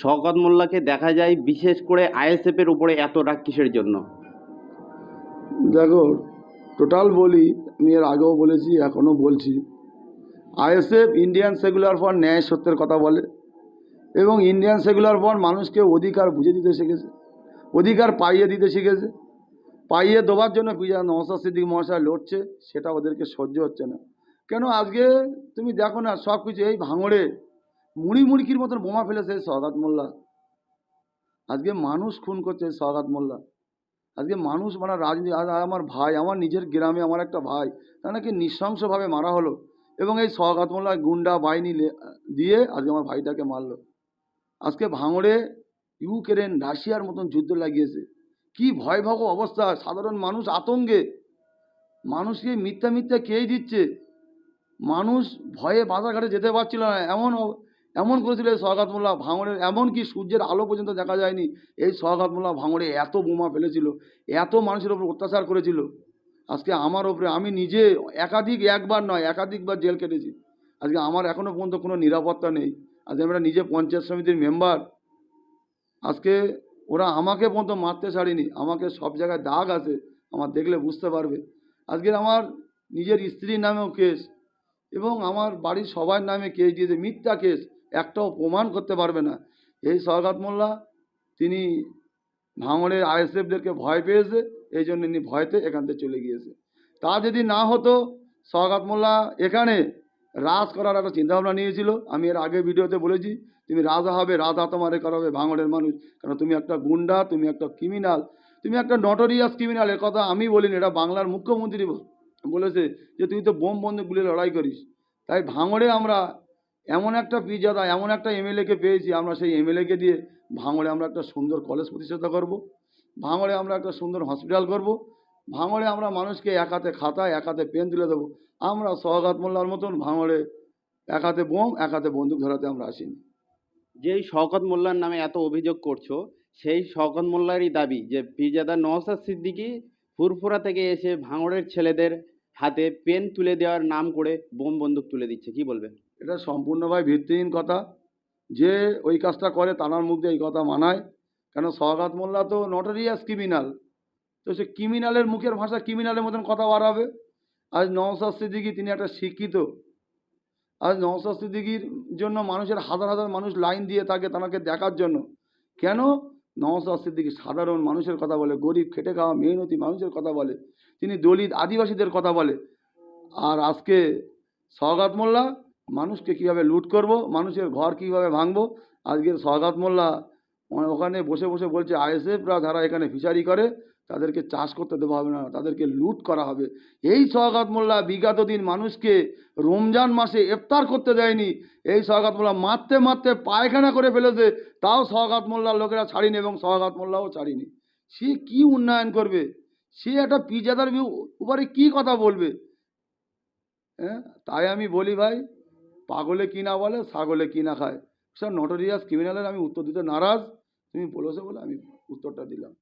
শওকত মোল্লাকে দেখা যায় বিশেষ করে আইএসএফের উপরে এত রাগ কিসের জন্য? দেখো টোটাল বলি, আমি এর আগেও বলেছি, এখনও বলছি। আইএসএফ ইন্ডিয়ান সেকুলার ফ্রন্ট ন্যায় সত্যের কথা বলে এবং ইন্ডিয়ান সেকুলার ফ্রন্ট মানুষকে অধিকার বুঝে দিতে শিখেছে, অধিকার পাইয়ে দিতে শিখেছে, পাইয়ে দেওয়ার জন্য পিজা নওসাদ সিদ্দিক মহাশয় লড়ছে, সেটা ওদেরকে সহ্য হচ্ছে না। কেন আজকে তুমি দেখো না সব কিছু এই ভাঙড়ে মুড়ি মুড়কির মতন বোমা ফেলেছে এই মোল্লা। আজকে মানুষ খুন করছে এই মোল্লা। আজকে মানুষ মানে রাজনীতি আমার ভাই, আমার নিজের গ্রামে আমার একটা ভাই তাকে নৃশংসভাবে মারা হলো। এবং এই সগাত মোল্লা গুন্ডা বাহিনী দিয়ে আজকে আমার ভাইটাকে মারলো। আজকে ভাঙড়ে ইউক্রেন, রাশিয়ার মতন যুদ্ধ লাগিয়েছে। কি ভয়াবহ অবস্থা, সাধারণ মানুষ আতঙ্কে। মানুষকে মিথ্যা মিথ্যা খেয়েই দিচ্ছে? মানুষ ভয়ে বাজারঘাটে যেতে পারছিল না, এমন এমন করেছিল এই সগাত মোল্লা ভাঙড়ের এমনকি সূর্যের আলো পর্যন্ত দেখা যায়নি। এই সগাত মোল্লা ভাঙড়ে এত বোমা ফেলেছিল, এত মানুষের ওপর অত্যাচার করেছিল। আজকে আমার ওপরে, আমি নিজে একাধিক একবার নয়, একাধিকবার জেল কেটেছি আজকে আমার এখনও পর্যন্ত কোনো নিরাপত্তা নেই। আজকে আমরা নিজে পঞ্চায়েত সমিতির মেম্বার। আজকে ওরা আমাকে পর্যন্ত মারতে ছাড়েনি, আমাকে সব জায়গায় দাগ আছে, আমার দেখলে বুঝতে পারবে। আজকে আমার নিজের স্ত্রীর নামেও কেস। এবং আমার বাড়ির সবার নামে কেস দিয়েছে। মিথ্যা কেস একটাও প্রমাণ করতে পারবে না। এই সরকাত মোল্লা, তিনি ভাঙড়ের আইএসএফদেরকে ভয় পেয়েছে, এই জন্য ইনি ভয়তে এখান থেকে চলে গিয়েছে। তা যদি না হতো সরকাত মোল্লা এখানে রাজ করার একটা চিন্তাভাবনা নিয়েছিল। আমি এর আগে ভিডিওতে বলেছি, তুমি রাজা হবে, রাজা তোমারে করাবে, ভাঙড়ের মানুষ। কারণ তুমি একটা গুন্ডা, তুমি একটা ক্রিমিনাল তুমি একটা নটোরিয়াস ক্রিমিনাল এর কথা আমি বলিনি, এটা বাংলার মুখ্যমন্ত্রী বলেছে যে তুই তো বোম বন্দুক গুলিয়ে লড়াই করিস। তাই ভাঙড়ে আমরা এমন একটা পিজাদা এমন একটা এমএলএকে পেয়েছি, আমরা সেই এমএলএকে দিয়ে ভাঙড়ে আমরা একটা সুন্দর কলেজ প্রতিষ্ঠাতা করব, ভাঙড়ে আমরা একটা সুন্দর হসপিটাল করব, ভাঙড়ে আমরা মানুষকে এক হাতে খাতা এক হাতে পেন তুলে দেবো। আমরা সহগাত মোল্লার মতন ভাঙড়ে এক হাতে বোম, এক হাতে বন্দুক ধরাতে আমরা আসিনি। যেই শওকত মোল্লার নামে এত অভিযোগ করছ, সেই শওকত মোল্লারই দাবি যে পিজাদা নওসাদ সিদ্দিকী ফুরফুরা থেকে এসে ভাঙড়ের ছেলেদের হাতে পেন তুলে দেওয়ার নাম করে বোম বন্দুক তুলে দিচ্ছে, কি বলবে? এটা সম্পূর্ণভাবে ভিত্তিহীন কথা। যে ওই কাজটা করে তানার মুখ দিয়ে এই কথা মানায়। কেন সহগাত মোল্লা তো নটোরিয়াস ক্রিমিনাল তো সে ক্রিমিনালের মুখের ভাষা ক্রিমিনালের মতন কথা বাড়াবে। আজ নওসাদ সিদ্দিকি তিনি একটা শিক্ষিত। আজ নওসাদ সিদ্দিকির জন্য মানুষের হাজার হাজার মানুষ লাইন দিয়ে থাকে তাকে দেখার জন্য। কেন? নওসাদ সিদ্দিকি সাধারণ মানুষের কথা বলে, গরিব, খেটে খাওয়া, মেহনতি মানুষের কথা বলে, তিনি দলিত আদিবাসীদের কথা বলে। আর আজকে সহগাত মোল্লা, মানুষকে কীভাবে লুট করব, মানুষের ঘর কীভাবে ভাঙবো আজকের সহগাত মোল্লা, ওখানে বসে বসে বলছে, আইএসএফরা যারা এখানে ফিচারি করে তাদেরকে চাষ করতে দেওয়া হবে না, তাদেরকে লুট করা হবে। এই সওগাত মোল্লা বিগত দিন মানুষকে রমজান মাসে ইফতার করতে দেয়নি। এই সওগাত মোল্লা মারতে মারতে পায়খানা করে ফেলেছে, তাও সওগাত মোল্লার লোকেরা ছাড়িনি এবং সওগাত মোল্লাও ছাড়িনি। সে কি উন্নয়ন করবে? সে একটা পিজাদার উপরে কি কথা বলবে? হ্যাঁ তাই আমি বলি ভাই, পাগলে কি না বলে, ছাগলে কি না খায়। সব নটোরিয়াস ক্রিমিনালের আমি উত্তর দিতে নারাজ। তুমি বলেছ বলে আমি উত্তরটা দিলাম।